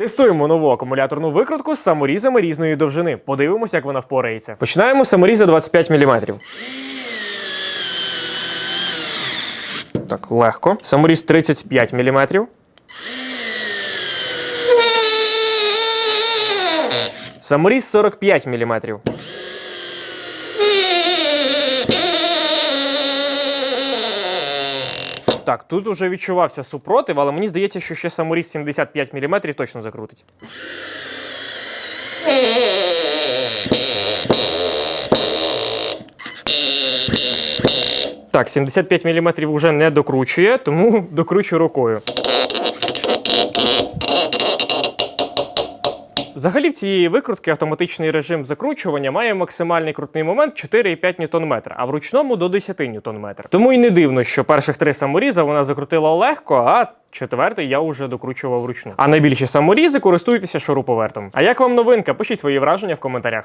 Тестуємо нову акумуляторну викрутку з саморізами різної довжини. Подивимося, як вона впорається. Починаємо з саморіза 25 мм. Так, легко. Саморіз 35 мм. Саморіз 45 мм. Так, тут уже відчувався супротив, але мені здається, що ще саморіз 75 мм точно закрутить. Так, 75 мм вже не докручує, тому докручу рукою. Взагалі в цієї викрутки автоматичний режим закручування має максимальний крутний момент 4,5 Нм, а в ручному до 10 Нм. Тому й не дивно, що перших три саморіза вона закрутила легко, а четвертий я вже докручував вручну. А найбільші саморізи користуйтеся шуруповертом. А як вам новинка? Пишіть свої враження в коментарях.